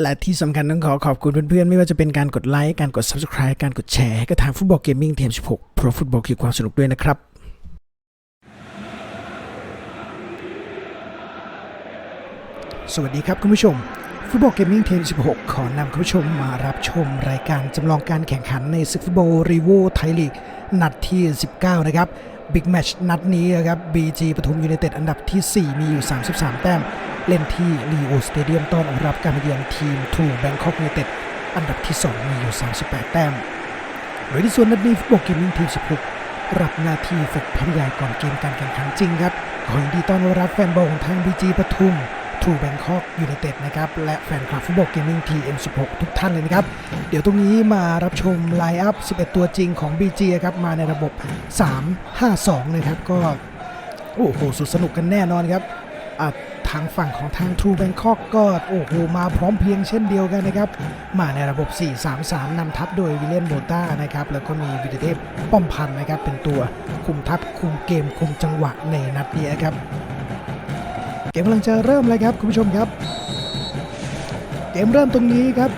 และที่สำคัญต้องขอขอบคุณเพื่อนๆ ไม่ว่าจะเป็นการกดไลค์ การกด Subscribe การกดแชร์ให้กับทางฟุตบอลเกมมิ่งเทม16 เพราะฟุตบอลคือความสนุกด้วยนะครับสวัสดีครับคุณผู้ชม ฟุตบอลเกมมิ่งเทม16 ขอนำคุณผู้ชมมารับชมรายการจำลองการแข่งขันในศึกฟุตบอลรีโวไทยลีก นัดที่ 19 นะครับ บิ๊กแมชนัดนี้นะครับ BG ปทุมยูไนเต็ดอันดับที่ 4 มีอยู่ 33 แต้ม เล่นที่ลีโอสเตเดียมต้อนรับการมาเยือนทีมทูแบงคอกยูไนเต็ดอันดับที่ 2 มีอยู่ 38 แต้ม โดยที่ส่วนนัดนี้ฟุตบอลเกมมิ่งทีม 16 รับหน้าที่ฝึกพันยายก่อนเกมการแข่งขันจริงครับขอยินดีต้อนรับแฟนบอลของทาง BG ปทุม ทูแบงคอกยูไนเต็ดนะครับ และแฟนคลับฟุตบอลเกมมิ่งทีเอ็ม16ทุกท่านเลยนะครับ เดี๋ยวตรงนี้มารับชมไลน์อัพ 11 ตัวจริงของ BG ครับมาในระบบ 3-5-2 นะครับ ก็ โอ้โห สุดสนุกกันแน่นอนครับอะทางฝั่งของทาง True Bangkok ก็โอ้โหมาพร้อมเพรียงเช่นเดียวกันนะครับ มาในระบบ 4-3-3นำทัพโดยวิลเลียนโบต้านะครับ แล้วก็มีวิเดเทพป้อมพันนะครับ เป็นตัวคุมทัพคุมเกมคุมจังหวะในนัดนี้ครับ เกมกำลังจะเริ่มเลยครับคุณผู้ชมครับ เกมเริ่มตรงนี้ครับ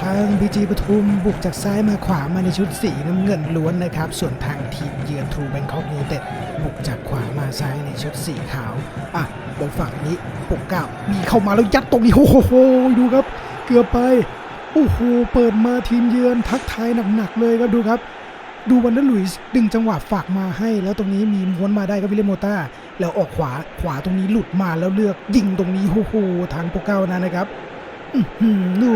ทาง BG ปทุมบุกจากซ้ายมาขวามาในชุดสีน้ำเงินล้วนนะครับ ส่วนทางทีมเยือนทรูแบงคอกยูเต็ดบุกจากขวามาซ้ายในชุดสีขาวอะบนฝั่งนี้ปกเก้ามีเข้ามาแล้วยัดตรงนี้โอ้โหดูครับ เกือบไปโอ้โหเปิดมาทีมเยือนทักทายหนักๆเลยครับดูครับ ดูวันเดอร์ลุยส์ดึงจังหวะฝากมาให้ แล้วตรงนี้มีม้วนมาได้ก็วิลเลมโมต้า แล้วออกขวาขวาตรงนี้หลุดมาแล้วเลือกยิงตรงนี้โอ้โหทางโปเก้านะนะครับดู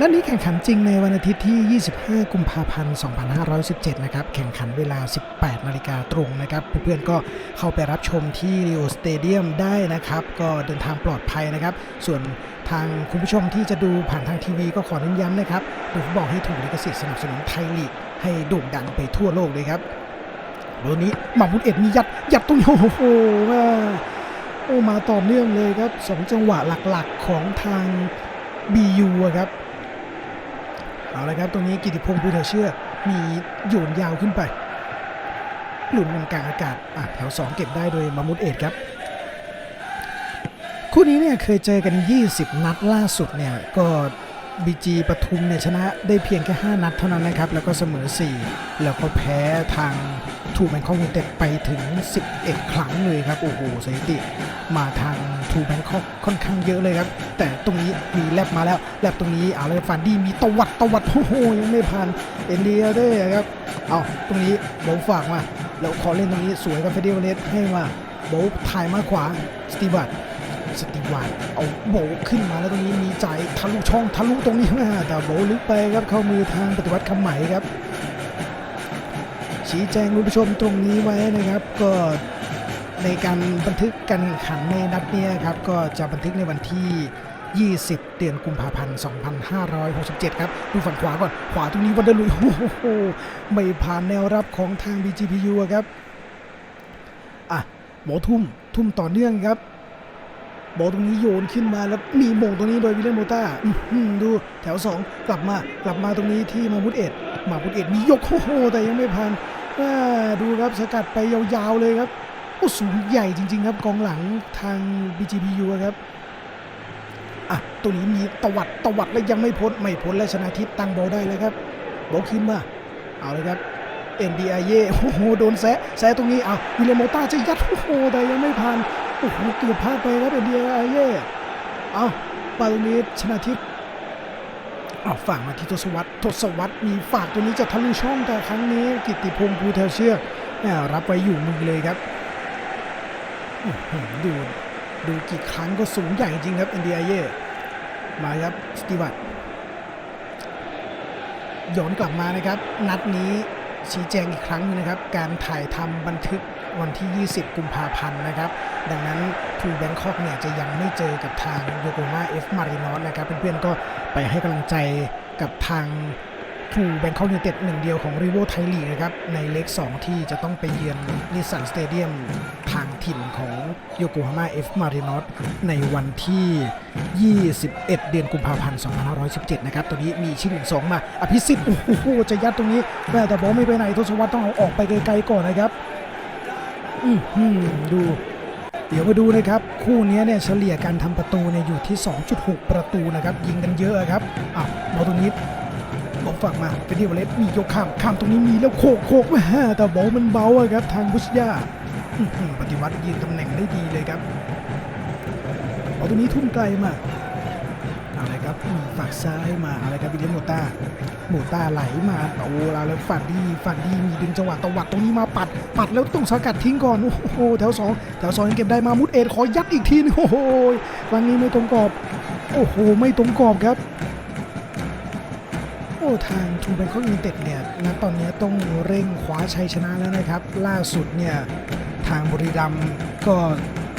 นัดนี้แข่งขันจริงในวันอาทิตย์ที่ 25 กุมภาพันธ์ 2517 นะครับ แข่งขันเวลา 18 นาฬิกาตรงนะครับ เพื่อนๆ ก็เข้าไปรับชมที่ริโอสเตเดียมได้นะครับ ก็เดินทางปลอดภัยนะครับ ส่วนทางคุณผู้ชมที่จะดูผ่านทางทีวีก็ขอเน้นย้ำนะครับดูฟุตบอลให้ถูกลิขสิทธิ์สนับสนุนไทยลีกให้โด่งดังไปทั่วโลกเลยครับ วันนี้หมามุดเอ็ดมียัดยัดตรงนี้โอ้โหแม่โอ้มาต่อเนื่องเลยครับสองจังหวะหลักๆของทาง BU อะครับเอาละครับตรงนี้กิติพงศ์ภูเถอเชื่อมีโยนยาวขึ้นไปหลุนมันกลางอากาศอะแถว2เก็บได้โดยมามุดเอ็ดครับคู่นี้เนี่ยเคยเจอกัน 20 นัดล่าสุดเนี่ยก็ บีจีปทุมเนี่ยชนะได้เพียงแค่ 5 นัดเท่านั้นนะครับ แล้วก็เสมอ 4 แล้วก็แพ้ทางทูแบงคอกยูเต็ดไปถึง 11 ครั้งเลยครับ โอ้โหสถิติ มาทางทูแบงคอกค่อนข้างเยอะเลยครับ แต่ตรงนี้มีแลบมาแล้ว แลบตรงนี้เอาเลยฟันดี้มีตวัดตวัดโอ้โหยังไม่ผ่านเอ็นเดียเด้ครับ เอาตรงนี้โบฝากมา แล้วขอเล่นตรงนี้สวยกับเฟเดลเลสให้มาโบถ่ายมาขวาสตีวัต สตีวัตเอาโบขึ้นมาแล้วตรงนี้มีใจทะลุช่องทะลุตรงนี้มาแต่โบลึกไปครับเข้ามือทางปฏิวัติคำใหม่ครับ ชี้แจงคุณผู้ชมตรงนี้ไว้นะครับก็ในการบันทึกการแข่งขันในนัดเนี้ยครับก็จะบันทึกในวันที่ 20 เดือนกุมภาพันธ์ 2567 ครับ ดูฝั่งขวาก่อน ขวาตรงนี้วันเดอร์ลุยโอ้โหไม่ผ่านแนวรับของทาง BGPU ครับ อะ หมอทุ่ม ทุ่มต่อเนื่องครับ บอลตรงนี้โยนขึ้นมาแล้วมีมงตรงนี้โดยวิลเลมโมต้าอื้อหือดูแถว 2 กลับมากลับมาตรงนี้ที่มาพุดเอ็ดมาพุดเอ็ดมียกโอ้โหแต่ยังไม่ผ่านอ่าดูครับสกัดไปยาวๆเลยครับโอ้สูงใหญ่จริง ๆ ครับกองหลังทาง BGPU ครับอะตัวนี้มีตวัดตวัดแล้วยังไม่พ้นไม่พ้นและชนะทิพตั้งบอลได้เลยครับบอลขึ้นมาเอาเลยครับ NDI โอ้โหโดนแซะแซะตรงนี้เอาวิลเลโมต้าจะยัดโอ้โหแต่ยังไม่ผ่าน โอ้โหเกือบพลาดไปครับเอ็นดีไอเย่เอาปาตรงนี้ชนะทิพย์เอาฝากมาที่ทศวรรษทศวรรษมีฝากตัวนี้จะทะลุช่องแต่ครั้งนี้ กิติพงศ์ภูเทเชือกแม่รับไว้อยู่มือเลยครับดูดูกี่ครั้งก็สูงใหญ่จริงครับเอ็นดีไอเย่มาครับสตีวัตย้อนกลับมานะครับ นัดนี้ชี้แจงอีกครั้งนึงนะครับ การถ่ายทำบันทึก วันที่ 20 กุมภาพันธ์นะครับ ดังนั้นทูแบงคอกเนี่ยจะยังไม่เจอกับทางโยโกมาเอฟมารินอสนะครับ เพื่อนๆก็ไปให้กำลังใจกับทางทูแบงคอกยูเต็ดหนึ่งเดียวของรีโวไทยลีกนะครับ ในเล็ก2ที่จะต้องไปเยือนนิสสันสเตเดียมทางถิ่นของโยโกฮาม่าเอฟมารินอสในวันที่ 21 เดือนกุมภาพันธ์ 2517 นะครับ ตัวนี้มีชิ้นหนึ่งสองมา อภิสิทธิ์ โอ้โห จะยัดตรงนี้แม่แต่บอลไม่ไปไหนทศวรรษต้องเอาออกไปไกลๆก่อนนะครับ ดู เดี๋ยวมาดูนะครับ คู่นี้เนี่ยเฉลี่ยการทำประตูเนี่ยอยู่ที่ 2.6 ประตูนะครับ ยิงกันเยอะครับอ้าวบอลตรงนี้บอลฝากมาเฟรดดี้วเลสมียกข้ามข้ามตรงนี้มีแล้วโคกโคกแม่แต่บอลมันเบาอะครับทางบุชยาปฏิวัติยืนตำแหน่งได้ดีเลยครับบอลตรงนี้ทุ่มไกลมาอาเลยครับฝากซ้ายมาอาเลยครับวิลเลมโมต้า โมต้าไหลมาโอ้เราเลยฝันดีฝันดีมีดึงจังหวะตวัดตรงนี้มาปัด ปัดแล้วต้องสกัดทิ้งก่อน โอ้โหแถวสองแถวสองยังเก็บได้มามุดเอ็ดขอยัดอีกทีนึงโอ้โหวันนี้ไม่ตรงกรอบ โอ้โห ไม่ตรงกรอบครับโอ้ทางทูแบงคอกยูเต็ดเนี่ยณตอนนี้ต้องเร่งคว้าชัยชนะแล้วนะครับ ล่าสุดเนี่ยทางบุรีรัมก็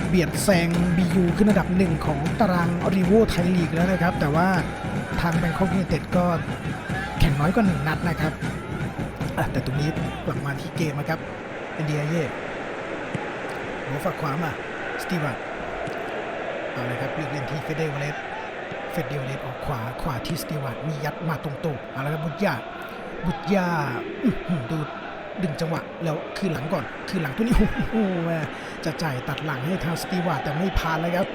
เบียดแซงบียูขึ้นอันดับหนึ่งของตารางรีโวไทยลีกแล้วนะครับ แต่ว่าทางแบงคอกยูไนเต็ดก็ ข่งน้อยกว่าหนึ่งนัดนะครับแต่ตรงนี้กลับมาที่เกมนะครับเอนเดียเย่หัวฝักขวามาสตีวันเอาเลยครับเลือกเล่นที่เฟเดวเลสเฟเดวเลสออกขวาขวาที่สตีวันมียัดมาตรงๆเอาละครับบุญญาบุญญาดูดึงจังหวะแล้วคืนหลังก่อน คืนหลังตัวนี้โอ้โหแม่จะจ่ายตัดหลังให้ทางสตีวาแต่ไม่ผ่านเลยครับ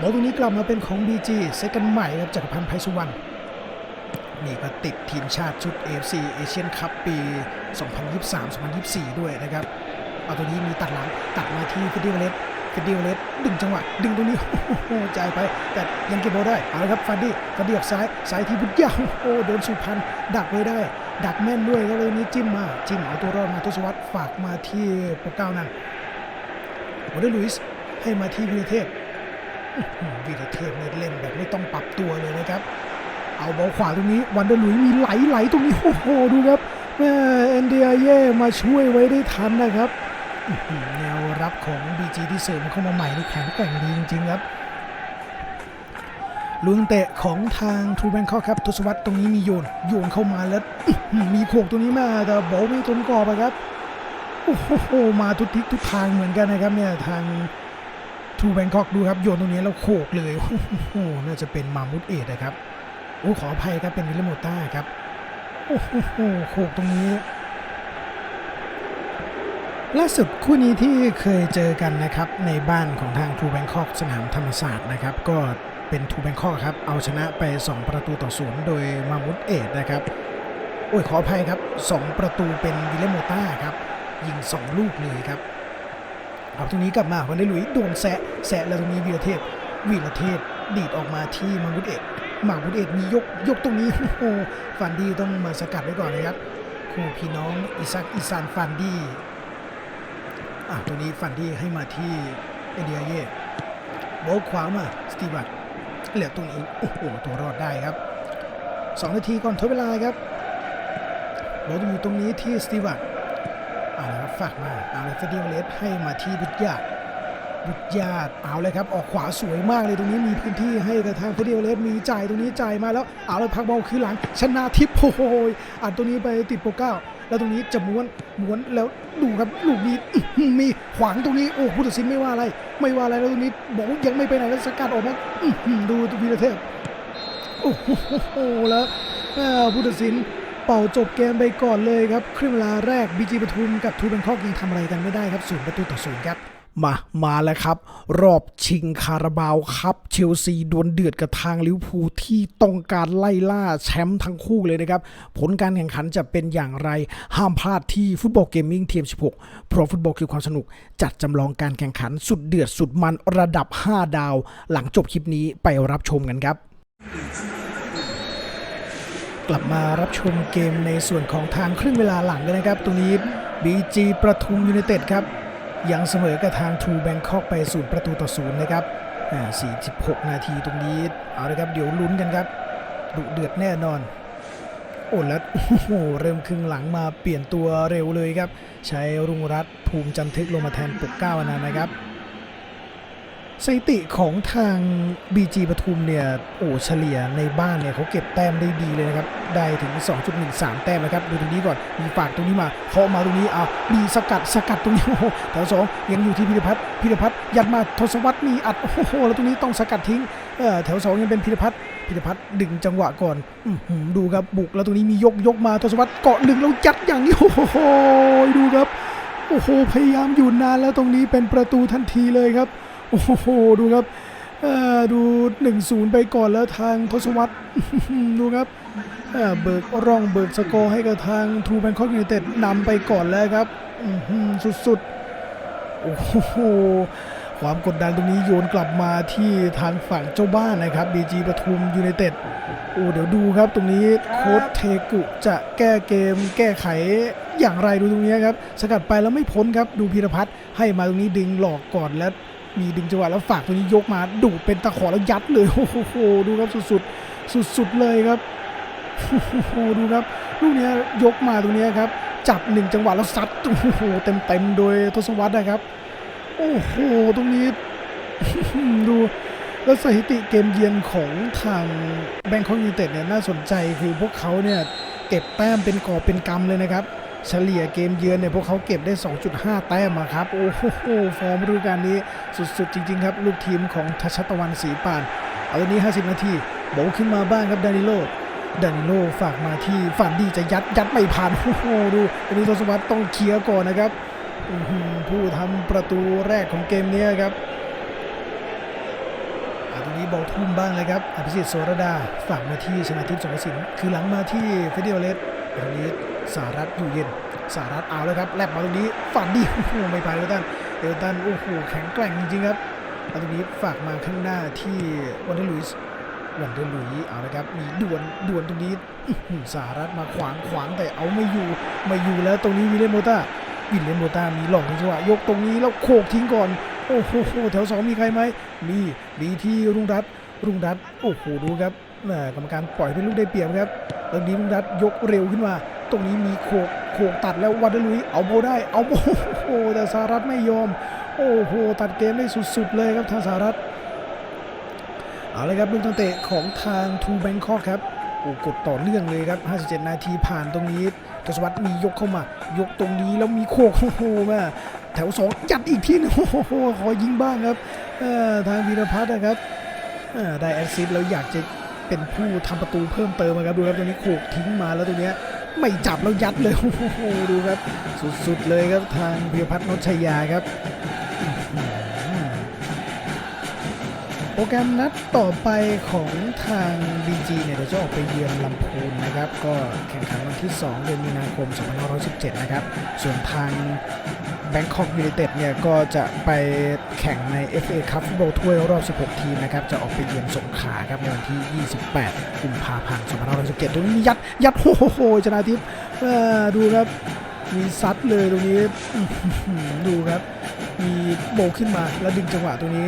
บอลตรงนี้กลับมาเป็นของ BG เซกันใหม่ครับจักรพันธ์ไพสุวรรณ นี่ก็ติดทีมชาติชุด AFC เอเชียนคัพปี 2023-2024 ด้วยนะครับ เอาตัวนี้มีตัดหลังตัดมาที่ฟิดดี้วเลสฟิดดี้วเลสดึงจังหวะ ดึงตรงนี้ โอ้โหจ่ายไป แต่ยังเก็บบอลได้ เอาละครับฟันดี้ฟันดี้ออกซ้าย ซ้ายที่บุญยาวโอ้โหโดนสุพรรณดักไว้ได้ ดักแม่นด้วยก็เลยนี้จิ้มมา จิ้มเอาตัวรอดมาทศวรรษฝากมาที่โปรเก้านั่นโอเดลุยส์ให้มาที่วีรเทพวีรเทพนี่เล่นแบบไม่ต้องปรับตัวเลยนะครับ เอาบอลขวาตรงนี้วันเดอร์ลุยมีไหลไหลตรงนี้โอ้โหดูครับแม่เอ็นเดียเย่มาช่วยไว้ได้ทันนะครับแนวรับของ BG ที่เสริมเข้ามาใหม่นี่แข็งแกร่งดีจริงๆครับลุงเตะของทางทูแบงคอกครับทศวรรษตรงนี้มีโยนโยนเข้ามาแล้วมีโขกตรงนี้มาแต่บอลไม่ตรงกรอบอะครับโอ้โหมาทุกทิศทุกทางเหมือนกันนะครับเนี่ยทางทูแบงคอกดูครับโยนตรงนี้แล้วโขกเลยโอ้โหน่าจะเป็นมามุดเอดนะครับ อ้ขออภัยครับเป็นวิลเลโมต้าครับ โอ้โหโขกตรงนี้ ล่าสุดคู่นี้ที่เคยเจอกันนะครับ ในบ้านของทางทูแบงคอกสนามธรรมศาสตร์นะครับ ก็เป็นทูแบงคอกครับ เอาชนะไป 2 ประตูต่อศูนย์โดยมามุดเอดนะครับ โอ้ยขออภัยครับ 2 ประตูเป็นวิลเลโมต้าครับ ยิง 2 ลูกเลยครับเอาตรงนี้กลับมาวันได้ลุยโดนแซะแซะแล้วตรงนี้วีรเทพวีรเทพดีดออกมาที่มามุดเอด หมาบุญเอกมียกยกตรงนี้โอ้โหฟันดี้ต้องมาสกัดไว้ก่อนนะครับคู่พี่น้องอิซักอิซานฟันดี้อะตรงนี้ฟันดี้ให้มาที่เอเดียเย่โบลขวามาสตีวัตเหลือตรงนี้โอ้โหตัวรอดได้ครับสองนาทีก่อนทดเวลาครับโบลอยู่ตรงนี้ที่สตีวัตเอาละครับฝากมาเอาลยเฟรดดี้วเลสให้มาที่บุตยา บุตรญาติเอาเลยครับ ออกขวาสวยมากเลยตรงนี้มีพื้นที่ให้กับทางเฟเดียเลสมีจ่ายตรงนี้จ่ายมาแล้วเอาเลยพักบอลคือหลังชนะทิพย์โอ้โหอัดตรงนี้ไปติดโปรเก้าแล้วตรงนี้จะม้วนม้วนแล้วดูครับลูกนี้มีขวางตรงนี้โอ้ผู้ตัดสินไม่ว่าอะไร ไม่ว่าอะไรแล้วตรงนี้บอกยังไม่ไปไหนแล้วสกัดออกมาดูวีรเทพโอ้โหแล้วผู้ตัดสินเป่าจบเกมไปก่อนเลยครับ ครึ่งเวลาแรกบีจีปทุมกับทูแบงคอกยังทำอะไรกันไม่ได้ครับศูนย์ประตูต่อศูนย์ครับ มา มาแล้วครับ รอบชิงคาราบาวครับเชลซีดวลเดือดกับทางลิเวอร์พูลที่ต้องการไล่ล่าแชมป์ทั้งคู่เลยนะครับ ผลการแข่งขันจะเป็นอย่างไร ห้ามพลาดที่ฟุตบอลเกมมิ่งทีม 16 เพราะฟุตบอลคือความสนุก จัดจำลองการแข่งขันสุดเดือดสุดมันระดับ 5 ดาว หลังจบคลิปนี้ไปรับชมกันครับกลับมารับชมเกมในส่วนของทางครึ่งเวลาหลังกันนะครับ ตรงนี้ BG ประทุมยูไนเต็ดครับ ยังเสมอกับทางทูแบงคอกไปศูนย์ประตูต่อศูนย์นะครับ46 นาทีตรงนี้ เอาละครับ เดี๋ยวลุ้นกันครับ ดุเดือดแน่นอน โอ้แล้วโอ้โห เริ่มครึ่งหลังมาเปลี่ยนตัวเร็วเลยครับ ใช้รุ่งรัตน์ภูมิจันทึกลงมาแทนปกเก้านานนะครับ สถิติของทาง BG ปทุมเนี่ยโอ้เฉลี่ยในบ้านเนี่ยเขาเก็บแต้มได้ดีเลยนะครับ ได้ถึง 2.13 แต้มนะครับ ดูตรงนี้ก่อน มีฝากตรงนี้มาเคาะมาตรงนี้เอามีสกัดสกัดตรงนี้โอ้โหแถวสองยังอยู่ที่พิรพัฒน์พิรพัฒน์ยัดมาทศวรรษมีอัดโอ้โหแล้วตรงนี้ต้องสกัดทิ้งเออแถวสองยังเป็นพิรพัฒน์พิรพัฒน์ดึงจังหวะก่อนอดูครับบุกแล้วตรงนี้มียกยกมาทศวรรษเกาะหนึ่งแล้วยัดอย่างนี้โอ้โหดูครับโอ้โหพยายามอยู่นานแล้วตรงนี้เป็นประตูทันทีเลยครับ โอ้โหดูครับเอ่อดู 1-0 ไปก่อนแล้วทางทศวรรษดูครับเบิกร่องเบิกสกอร์ให้กับทางทูแบงคอกยูไนเต็ดนำไปก่อนแล้วครับสุดๆโอ้โหความกดดันตรงนี้โยนกลับมาที่ทางฝั่งเจ้าบ้านนะครับบีจีปทุมยูไนเต็ดโอ้เดี๋ยวดูครับตรงนี้โค้ชเทกุจะแก้เกม แก้ไขอย่างไรดูตรงนี้ครับ สกัดไปแล้วไม่พ้นครับ ดูพีรพัฒน์ให้มาตรงนี้ดึงหลอกก่อนแล้ว มีดึงจังหวะแล้วฝากตรงนี้ยกมาดูดเป็นตะขอแล้วยัดเลยโอ้โหดูครับสุดๆ สุดๆเลยครับโอ้โหดูครับลูกนี้ยกมาตรงนี้ครับ จับหนึ่งจังหวะแล้วซัดโอ้โหเต็มๆโดยทศวรรษนะครับ โอ้โหตรงนี้ดูแล้วสถิติเกมเยือนของทางแบงคอกยูไนเต็ดเนี่ยน่าสนใจคือพวกเขาเนี่ยเก็บแต้มเป็นกอบเป็นกำเลยนะครับ เฉลี่ยเกมเยือนเนี่ยพวกเขาเก็บได้ 2.5 แต้มมาครับ โอ้โห ฟอร์มฤดูกาลนี้สุดๆ จริง ๆ ครับ ลูกทีมของทัชตะวันสีปาน เอาตอนนี้ 50 นาทีโบว์ขึ้นมาบ้างครับดานิโลดานิโลฝากมาที่ฝันดีจะยัดยัดไม่ผ่าน โอ้โห ดูอันนี้ทศวรรษต้องเคลียร์ก่อนนะครับ ผู้ทำประตูแรกของเกมนี้ครับอ่าตรงนี้บอลทุ่มบ้างเลยครับอภิสิทธิ์โสรดาฝากมาที่ชนะทิพย์สงกระสินคือหลังมาที่เฟเดียเลสตรงนี้ สารัตอยู่เย็นสารัตเอาแล้วครับแลบมาตรงนี้ฝันดีโอ้โหไม่ผ่านเอลตันเอลตันโอ้โหแข็งแกร่งจริงๆครับตรงนี้ฝากมาข้างหน้าที่วันเดอร์ลุยส์วันเดอร์ลุยส์เอาละครับมีด่วลดวลตรงนี้อื้อหือสารัตมาขวางขวางแต่เอาไม่อยู่ไม่อยู่แล้วตรงนี้วิลเลนโมต้าวิลเลนโมต้ามีหลอกในจังหวะยกตรงนี้แล้วโขกทิ้งก่อนโอ้โหแถวสองมีใครไหมมีมีที่รุ่งรัตรุ่งรัตโอ้โหดูครับกรรมการปล่อยเป็นลูกได้เปรียบครับตรงนี้รุ่งรัตยกเร็วขึ้นมา ตรงนี้มีโขกโขกตัดแล้ววัดลุยเอาโบได้เอาโบโอ้แต่สหรัฐไม่ยอม โอ้โหตัดเกมได้สุดๆเลยครับทางสหรัฐเอาเลยครับลูกตั้งเตะของทางทูแบงคอกครับโอ้กดต่อเนื่องเลยครับ 57 นาทีผ่านตรงนี้ทศวรรษมียกเข้ามา ยกตรงนี้แล้วมีโคกโอ้โหแม่แถวสองยัดอีกทีนึงโอ้โหขอยิงบ้างครับทางวีรพัฒน์นะครับได้แอสซิสต์แล้วอยากจะเป็นผู้ทำประตูเพิ่มเติมครับดูครับตรงนี้โขกทิ้งมาแล้วตรงเนี้ย ไม่จับแล้วยัดเลย โอ้โห ดูครับ สุดๆเลยครับทางพิพัฒน์นชยาครับ โปรแกรมนัดต่อไปของทาง BG เนี่ยเดี๋ยวจะออกไปเยือนลำพูนนะครับ ก็แข่งขันวันที่ 2 เดือนมีนาคม 2517 นะครับ ส่วนทาง แบงคอกยู n นเต็ดเนี่ยก็จะไปแข่งใน FA คัพฟุตบอลถ้วยรอบ 16 ทีมนะครับ จะออกไปเยือนสงขลาครับในวันที่ 28 กุมภาพันธ์2517ตรงนี้ยัด ยัดโอ้โหชนะทิพย์ดูครับ มีซัดเลยตรงนี้ ดูครับ มีโบขึ้นมาแล้วดึงจังหวะตรงนี้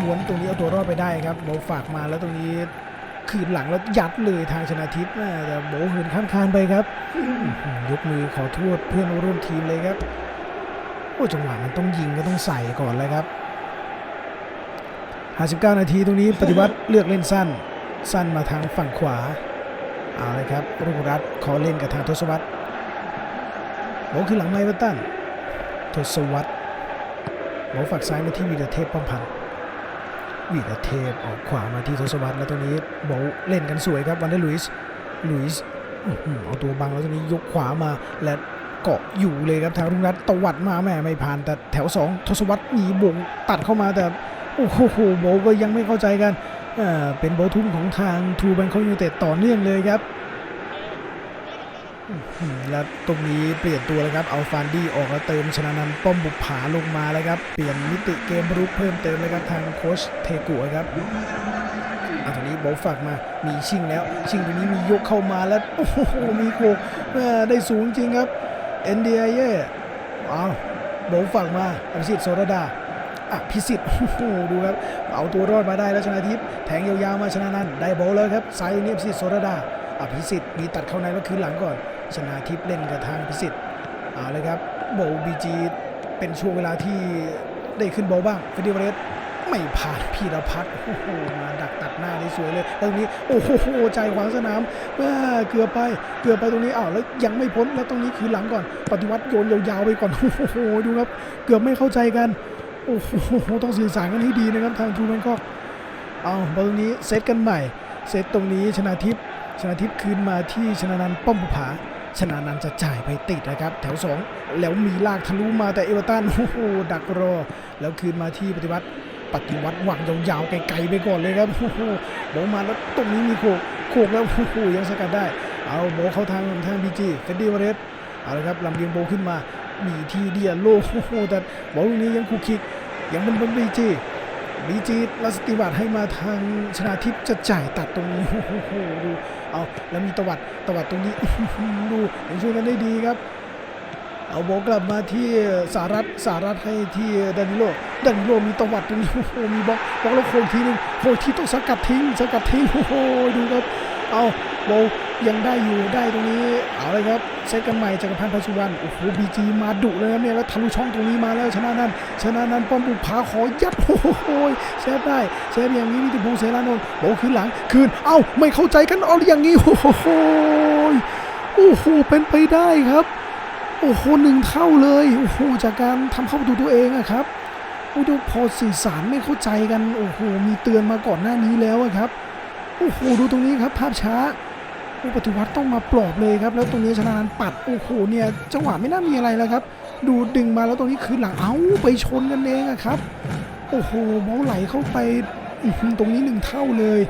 ม้วนตรงนี้เอาตัวรอดไปได้ครับโบฝากมาแล้วตรงนี้คืนหลังแล้วยัดเลยทางชนะทิพย์แม่แต่โบหินข้ามคานไปครับยกมือขอโทษเพื่อนร่วมทีมเลยครับ โอ้จังหวะมันต้องยิงก็ต้องใส่ก่อนเลยครับ59นาทีตรงนี้ปฏิวัติเลือกเล่นสั้น สั้นมาทางฝั่งขวาเอาเลยครับรุ่งรัตน์ขอเล่นกับทางทศวรรษโบขึ้นหลังไมค์บัตตันทศวรรษโบฝักซ้ายมาที่วีรเทพป้อมพันธ์วีรเทพออกขวามาที่ทศวรรษแล้วตรงนี้โบเล่นกันสวยครับวันเดอร์ลุยส์ลุยส์อื้อหือเอาตัวบังแล้วตรงนี้ยกขวามาและ เกาะอยู่เลยครับทางรุ่งรัตตวัดมาแม่ไม่ผ่านแต่แถว 2 ทศวรรษมีบงตัดเข้ามาแต่โอ้โหโบก็ยังไม่เข้าใจกันเเป็นโบทุ่มของทางทูแบงคอกยูไนเต็ดต่อเนื่องเลยครับอื้อหือและตรงนี้เปลี่ยนตัวแล้วครับ เอาฟานดี้ออกแล้วเติมชนะนันป้อมบุกผาลงมาแล้วครับ เปลี่ยนมิติเกมรุกเพิ่มเติมเลยครับทางโค้ชเทกุครับอาตรงนี้โบฝากมา มีชิงแล้ว ชิงตรงนี้มียกเข้ามาแล้ว โอ้โห มีโขกได้สูงจริงครับ เอ็นดีไอเย่เอาโบว์ฝั่งมาอภิสิทธิ์โซรดาอะพิสิทธิ์โอ้โหดูครับ เอาตัวรอดมาได้แล้วชนะทิพย์แทงยาวๆมาชนะนันได้โบว์แล้วครับซ้ายตรงนี้อภิสิทธิ์โซรดาอภิสิทธิ์มีตัดเข้าในแล้วคืนหลังก่อน ชนะทิพย์เล่นกับทางพิสิทธิ์เอาเลยครับโบว์บีจีเป็นช่วงเวลาที่ได้ขึ้นโบว์บ้างเฟรดดี้เวเรส ไม่ผ่านพีรพัฒน์โอ้โหมาดักตัดหน้าได้สวยเลยตรงนี้โอ้โหใจขวางสนามอ่เกือบไปเกือบไปตรงนี้อ้าวแล้วยังไม่พ้นแล้วตรงนี้คือหลังก่อน ปฏิวัติโยนยาวๆไปก่อนโอ้โหดูครับ เกือบไม่เข้าใจกันโอ้โหต้องสื่อสารกันให้ดีนะครับทางทูแบงคอกเอาตรงนี้เซตกันใหม่เซตตรงนี้ชนะทิพย์ชนะทิพย์คืนมาที่ชนะนันป้อมบุภาชนะนันจะจ่ายไปติดนะครับ แถว 2 แล้วมีลากทะลุมาแต่เอเวอร์ตันโอ้โหดักรอ แล้วคืนมาที่ปฏิวัติ ปฏิวัติหวังยาวๆไกลๆไปก่อนเลยครับโอ้โหบอลมาแล้วตรงนี้มีโขกโขกแล้วโอ้โหยังสกัดได้ เอาโบเข้าทางทางบีจีเฟดดี้วาเรสเอาละครับลำเลียงโบขึ้นมามีทีเดียโลโอ้โหแต่บอลลูกนี้ยังคุกคิกยังเป็นบนบีจีบีจีลาสติวัตให้มาทางชนาทิพย์จะจ่ายตัดตรงนี้โอ้โหดูเอาแล้วมีตวัดตวัดตรงนี้ดูยังช่วยกันได้ดีครับ เอาโบอลกลับมาที่สารัฐสารัฐให้ที่ดานิโลดานิโลมีตวัดตรงนี้โอ้โหมีบล็อกบล็อกแล้วโค้งทีนึงโค้งทีต้องสกัดทิ้งสกัดทิ้งโอ้โหดูครับเอาโบลยังได้อยู่ได้ตรงนี้เอาเลยครับเซตกันใหม่จักรพันธ์พัชสุวรรณโอ้โหบีจีมาดุเลยนะเนี่ยแล้วทะลุช่องตรงนี้มาแล้วชนะนันชนะนันป้อมบุกผาขอยัดโอ้โหเซฟได้เซฟอย่างนี้นิติพงษ์เสรานนท์โบขึ้นหลังคืนเอ้าไม่เข้าใจกันเอาอย่างนี้โอ้โหโอ้โหเป็นไปได้ครับ โอ้โหหนึ่งเท่าเลยโอ้โหจากการทำเข้าประตูตัวเองอะครับโอ้ดูพอสื่อสารไม่เข้าใจกันโอ้โหมีเตือนมาก่อนหน้านี้แล้วอะครับโอ้โหดูตรงนี้ครับภาพช้าโอ้ปฏิวัติต้องมาปลอบเลยครับ แล้วตรงนี้ชนะนันปัดโอ้โหเนี่ยจังหวะไม่น่ามีอะไรแล้วครับ ดูดึงมาแล้วตรงนี้คือหลังเอ้าไปชนกันเองอะครับโอ้โหบอลไหลเข้าไปตรงนี้หนึ่งเท่าเลย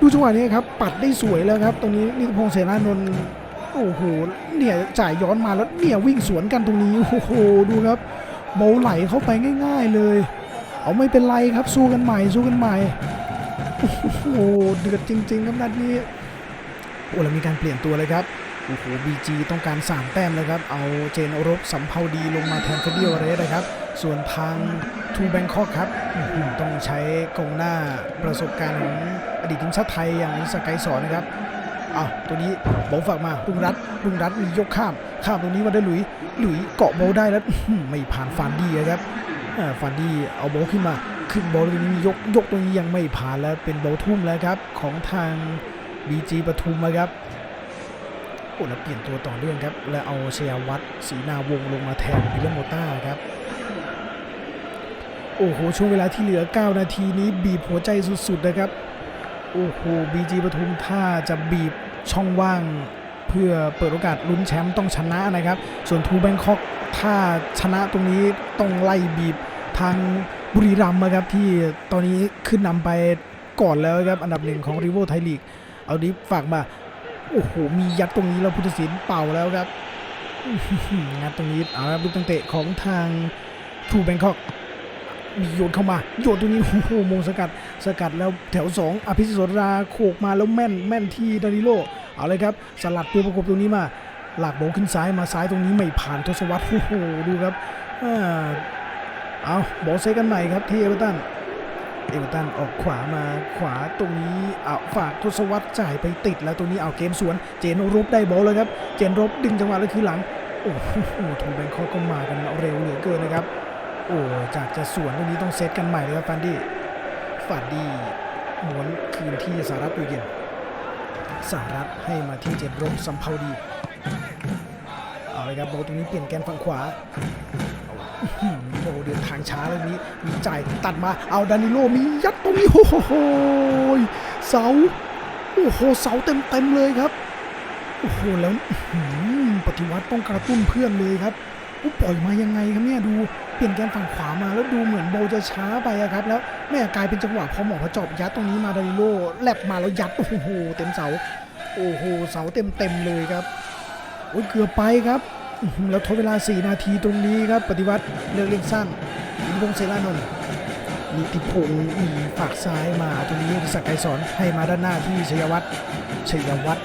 ดูจังหวะนี้ครับปัดได้สวยแล้วครับ ตรงนี้นิติพงษ์เสนานนท์ โอ้โหเนี่ยจ่ายย้อนมาแล้วเนี่ยวิ่งสวนกันตรงนี้โอ้โหดูครับบอลไหลเข้าไปง่าย ๆเลย เอาไม่เป็นไรครับสู้กันใหม่สู้กันใหม่โอ้โหเดือดจริง ๆ ครับนัดนี้โอ้แล้วมีการเปลี่ยนตัวเลยครับโอ้โหบีจีต้องการ 3 แต้มเลยครับ เอาเจนรบสัมภาดีลงมาแทนเฟรดดี้วเรสนะครับ ส่วนทางทูแบงคอกครับต้องใช้กองหน้าประสบการณ์ของอดีตทีมชาติไทยอย่างสกายสอนนะครับ อ้าวตัวนี้บอลฝากมาลุงรัตลุงรัตมียกข้าม ข้ามตรงนี้มาได้หลุย หลุยเกาะบอลได้แล้วไม่ผ่านฟานดี้นะครับฟานดี้เอาบอลขึ้นมา ขึ้นบอลตรงนี้มียกยกตรงนี้ยังไม่ผ่านแล้วเป็นบอลทุ่มแล้วครับ ของทาง BG ปทุมนะครับโอ้แล้วเปลี่ยนตัวต่อเนื่องครับ และเอาเชียวัตรศรีนาวงลงมาแทนวิลเลมโมต้าครับโอ้โหช่วงเวลาที่เหลือ 9 นาทีนี้บีบหัวใจสุดๆนะครับ โอ้โห BG ปทุมถ้าจะบีบ ช่องว่างเพื่อเปิดโอกาสลุ้นแชมป์ต้องชนะนะครับ ส่วนทูแบงคอกถ้าชนะตรงนี้ต้องไล่บีบทางบุรีรัมย์นะครับที่ตอนนี้ขึ้นนำไปก่อนแล้วครับอันดับหนึ่งของริโวไทยลีก เอาดิฝากมา โอ้โห มียัดตรงนี้แล้วพุทธศิลป์เป่าแล้วครับงัดตรงนี้เอาละครับลูกตั้งเตะของทางทูแบงคอกมีโยนเข้ามาโยนตรงนี้โอ้โหโมงสกัดสกัดแล้วแถว2อภิสิทธิ์สราโขกมาแล้วแม่นแม่นที่ดานิโล เอาเลยครับสลัดตัวประกบตรงนี้มา หลากโบขึ้นซ้ายมาซ้ายตรงนี้ไม่ผ่านทศวรรษโอ้โหดูครับเอาบอลเซกันใหม่ครับที่เอเวอร์ตันเอเวอร์ตันออกขวามาขวาตรงนี้เอาฝากทศวรรษจ่ายไปติดแล้วตรงนี้เอาเกมสวน เจนรบได้บอลเลยครับ เจนรบดึงจังหวะแล้วคือหลังโอ้โหทูแบงคอกก็มากันเร็วเหลือเกินนะครับ โอ้จากจะสวนตรงนี้ต้องเซตกันใหม่เลยครับฟันดี้ฟันดี้หมวนคืนที่สารัตอยู่เย็น สารัตให้มาที่เจนรบสัมภาวดี เอาเลยครับโบตรงนี้เปลี่ยนแกนฝั่งขวาโอ้เดินทางช้าเลยนี้มีจ่ายตัดมาเอาดานิโลมียัดตรงนี้โอ้โหเสาโอ้โหเสาเต็มเต็มเลยครับโอ้โหแล้วหือปฏิวัติต้องกระตุ้นเพื่อนเลยครับ อุ๊ยปล่อยมายังไงครับเนี่ยดูเปลี่ยนแกนฝั่งขวามาแล้วดูเหมือนโบจะช้าไปอะครับ แล้วแม่กลายเป็นจังหวะพอหมอพระจอบยัดตรงนี้มาดานิโลแลบมาแล้วยัดโอ้โหเต็มเสาโอ้โหเสาเต็มเต็มเลยครับโอ้ยเกือบไปครับแล้วทดเวลา 4 นาทีตรงนี้ครับ ปฏิวัติเลือกเล่นสั้นนิติพงเสรานนท์นิติพงษ์มีฝากซ้ายมาตรงนี้สักดิ์ไกรสอนให้มาด้านหน้าที่ชัยวัฒน์ ชัยวัฒน์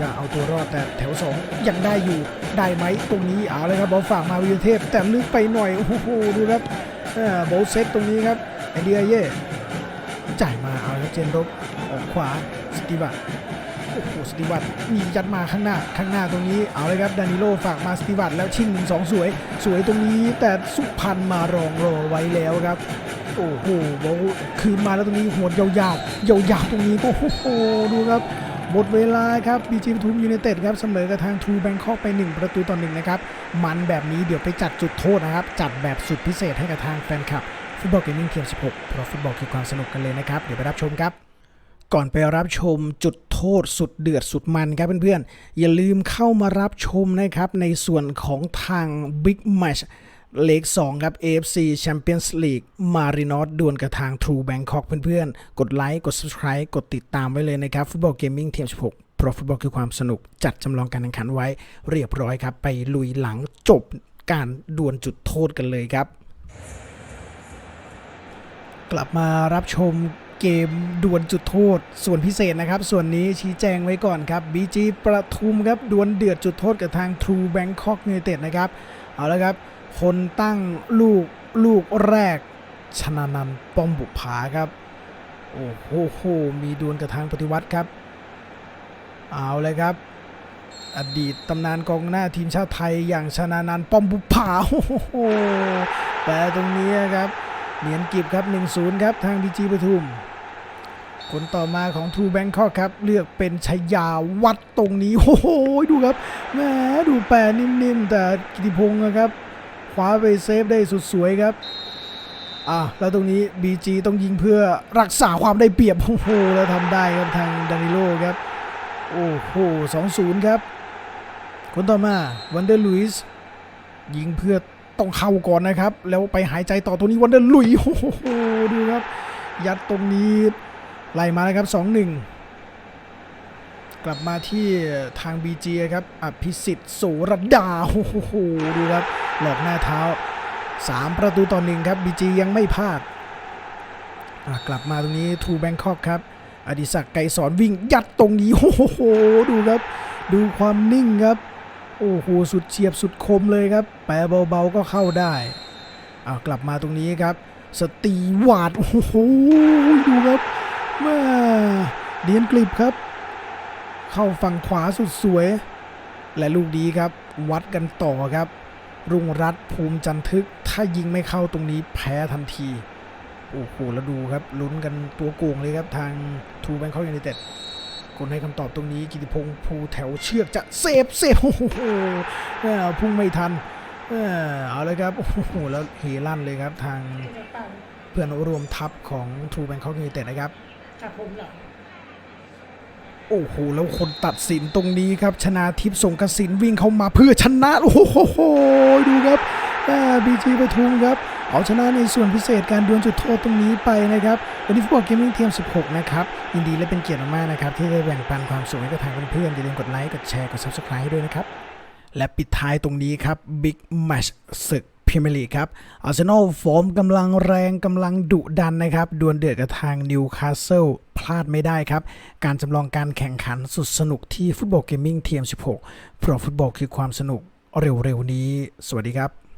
จะเอาตัวรอดแต่แถว 2 ยังได้อยู่ได้ไหมตรงนี้เอาเลยครับบอลฝากมาวิเทพ แต่ลึกไปหน่อย โอ้โหดูครับเอ่อบลเซตตรงนี้ครับไอเดียเย่จ่ายมาเอาแล้วเจนรบออกขวาสติบะโอ้โหสติวัตมียัดมาข้างหน้าข้างหน้าตรงนี้เอาเลยครับดานิโลฝากมาสติวัตแล้วชิงหนึ่งสองสวย สวยตรงนี้แต่สุพรรณมารองรอไว้แล้วครับโอ้โหบคืนมาแล้วตรงนี้หัวดยาวๆยาวๆตรงนี้ก็โอ้โหดูครับ หมดเวลาครับบีจีปทุมยูไนเต็ดครับเสมอกับทางทูแบงคอกไป 1 ประตูต่อหนึ่งนะครับ มันแบบนี้เดี๋ยวไปจัดจุดโทษนะครับ จัดแบบสุดพิเศษให้กับทางแฟนคลับ ฟุตบอลเกมมิ่งเทียม16 เพราะฟุตบอลคือความสนุกกันเลยนะครับ เดี๋ยวไปรับชมครับก่อนไปรับชมจุดโทษสุดเดือดสุดมันครับเพื่อนๆ อย่าลืมเข้ามารับชมนะครับในส่วนของทาง Big Match เลก2ครับ AFC Champions League มารินอ s ดวลกับทาง True Bangkok เพื่อนๆ กดไลค์กด Subscribe กดติดตามไว้เลยนะครับ Football Gaming เทียม16เพราะฟุตบอลคือความสนุกจัดจำลองการแข่งขันไว้เรียบร้อยครับ ไปลุยหลังจบการดวลจุดโทษกันเลยครับ กลับมารับชมเกมดวลจุดโทษ ส่วนพิเศษนะครับ ส่วนนี้ชี้แจงไว้ก่อนครับ BG ประทุมครับดวลเดือดจุดโทษกับทาง True Bangkok United นะครับ เอาละครับ คนตั้งลูกลูกแรก ชนะนันป้อมบุภาครับ โอ้โห มีดวลกับทางปฏิวัติครับ เอาเลยครับ อดีตตำนานกองหน้าทีมชาติไทยอย่างชนะนันป้อมบุภาโอ้โหแต่ตรงนี้ครับเหนียนกิบครับ 1-0 ครับ ทางบีจีปทุมคนต่อมาของทูแบงคอกครับ เลือกเป็นชยาวัดตรงนี้ โอ้โห ดูครับแหมดูแปรนิ่มๆ แต่กิติพงศ์นะครับ ว้าไปเซฟได้สุดสวยครับอะแล้วตรงนี้ BG ต้องยิงเพื่อรักษาความได้เปรียบโอ้โหแล้วทำได้ครับทางดานิโลครับโอ้โห2-0ครับ คนต่อมาวันเดอร์ลุยส์ยิงเพื่อต้องเข้าก่อนนะครับ แล้วไปหายใจต่อตรงนี้วันเดอร์ลุยส์โอ้โหดูครับ ยัดตรงนี้ไล่มาแล้วครับ2-1 กลับมาที่ทาง BG ครับอภิสิทธิ์โสรดาโอ้โหดูครับหลอกหน้าเท้า 3 ประตูต่อหนึ่งครับ BG ยังไม่พลาดกลับมาตรงนี้ทูแบงคอกครับ อดิศักดิ์ไกรสอนวิ่งยัดตรงนี้โอ้โหดูครับ ดูความนิ่งครับ โอ้โหสุดเฉียบสุดคมเลยครับแปรเบาๆก็เข้าได้เอากลับมาตรงนี้ครับ สตีวาดโอ้โหดูครับแม่เดียนกลิบครับ เข้าฝั่งขวาสุดสวย และลูกดีครับ วัดกันต่อครับ รุ่งรัตภูมิจันทึก ถ้ายิงไม่เข้าตรงนี้แพ้ทันทีโอ้โหแล้วดูครับลุ้นกันตัวโกงเลยครับ ทางทูแบงคอกยูไนเต็ดคนให้คำตอบตรงนี้กิติพงศ์ภูแถวเชือกจะเซฟเซฟโอ้โหพุ่งไม่ทันเออเอาเลยครับโอ้โหแล้วเฮลั่นเลยครับทางเพื่อนรวมทัพของทูแบงคอกยูไนเต็ดนะครับครับผมเหรอ โอ้โหแล้วคนตัดสินตรงนี้ครับ ชนะทิพย์สงกสินวิ่งเข้ามาเพื่อชนะ โอ้โหดูครับบีจีปทุมครับ เอาชนะในส่วนพิเศษการดวลจุดโทษตรงนี้ไปนะครับ วันนี้ฟุตบอลเกมมิ่งเทียม 16 นะครับ ยินดีและเป็นเกียรติมากนะครับ ที่ได้แบ่งปันความสุขให้กับทางเพื่อนๆอย่าลืมกดไลค์ กดแชร์ กด subscribe ด้วยนะครับ และปิดท้ายตรงนี้ครับ Big Match ศึก พรีเมียร์ลีกครับอาร์เซนอลฟอร์มกำลังแรงกำลังดุดันนะครับดวลเดือดกับทางนิวคาสเซิลพลาดไม่ได้ครับ การจำลองการแข่งขันสุดสนุกที่ฟุตบอลเกมมิ่งเทีม16เพราะฟุตบอลคือความสนุกเร็วๆนี้ สวัสดีครับ